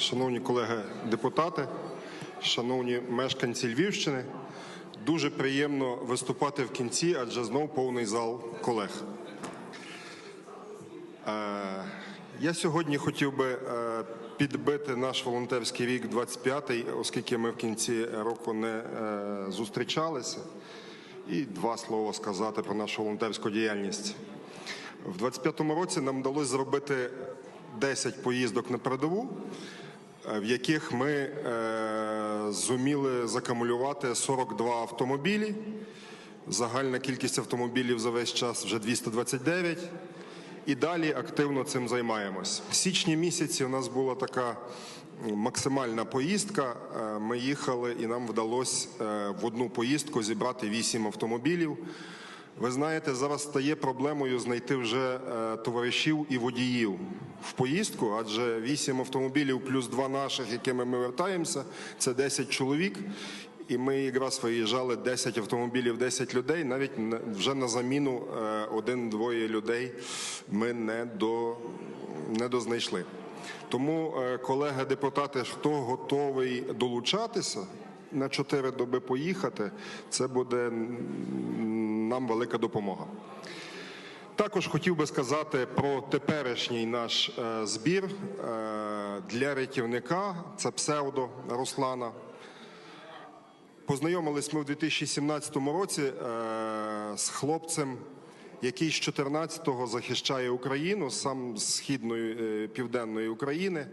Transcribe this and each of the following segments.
шановні колеги депутати, шановні мешканці Львівщини. Дуже приємно виступати в кінці, адже знов повний зал колег. Е, Я сьогодні хотів би е, підбити наш волонтерський рік 25-й, оскільки ми в кінці року не е, зустрічалися, і два слова сказати про нашу волонтерську діяльність. В 25-му році нам вдалося зробити 10 поїздок на передову, в яких ми е, зуміли закамулювати 42 автомобілі. Загальна кількість автомобілів за весь час вже 229. І далі активно цим займаємось. В січні місяці у нас була така максимальна поїздка. Е, Ми їхали і нам вдалося е, в одну поїздку зібрати 8 автомобілів. Ви знаєте, зараз стає проблемою знайти вже е, товаришів і водіїв в поїздку, адже 8 автомобілів плюс 2 наших, якими ми вертаємося, це 10 чоловік. І ми якраз виїжджали 10 автомобілів, 10 людей. Навіть вже на заміну е, один-двоє людей ми не, до, не дознайшли. Тому, е, колеги депутати, хто готовий долучатися на 4 доби поїхати, це буде нам велика допомога. Також хотів би сказати про теперішній наш е, збір е, для рятівника. Це псевдо Руслана. Познайомились ми в 2017 році е, з хлопцем, який з 14-го захищає Україну, сам з східної південної України.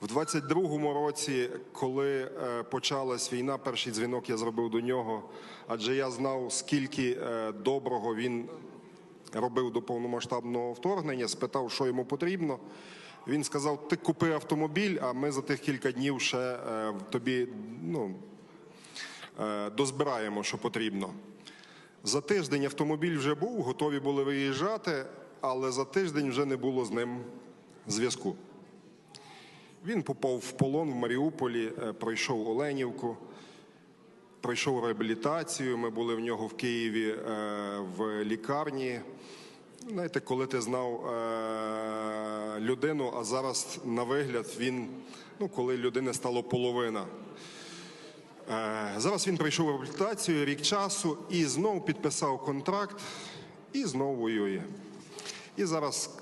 В 22-му році, коли е, почалась війна, перший дзвінок я зробив до нього, адже я знав, скільки е, доброго він робив до повномасштабного вторгнення, спитав, що йому потрібно. Він сказав: Ти купи автомобіль, а ми за тих кілька днів ще е, тобі ну, дозбираємо, що потрібно. За тиждень автомобіль вже був, готові були виїжджати, але за тиждень вже не було з ним зв'язку. Він попав в полон в Маріуполі, е, пройшов Оленівку, пройшов реабілітацію. Ми були в нього в Києві е, в лікарні. Знаєте, коли ти знав е, людину, а зараз на вигляд він, ну коли людини стало половина. Зараз він прийшов в реабілітацію рік часу і знову підписав контракт і знову воює. І зараз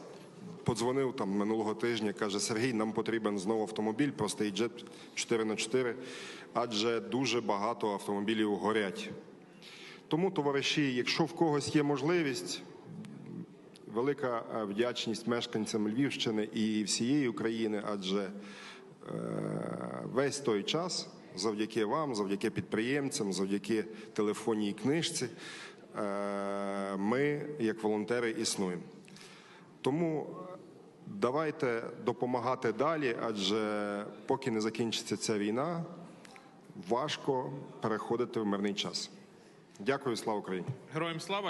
подзвонив там минулого тижня, каже: Сергій, нам потрібен знову автомобіль, простий джет 4х4, адже дуже багато автомобілів горять. Тому, товариші, якщо в когось є можливість, велика е, вдячність мешканцям Львівщини і всієї України, адже е, весь той час, завдяки вам, завдяки підприємцям, завдяки телефонній книжці, е, ми, як волонтери, існуємо. Тому давайте допомагати далі, адже поки не закінчиться ця війна, важко переходити в мирний час. Дякую, слава Україні! Героям слава!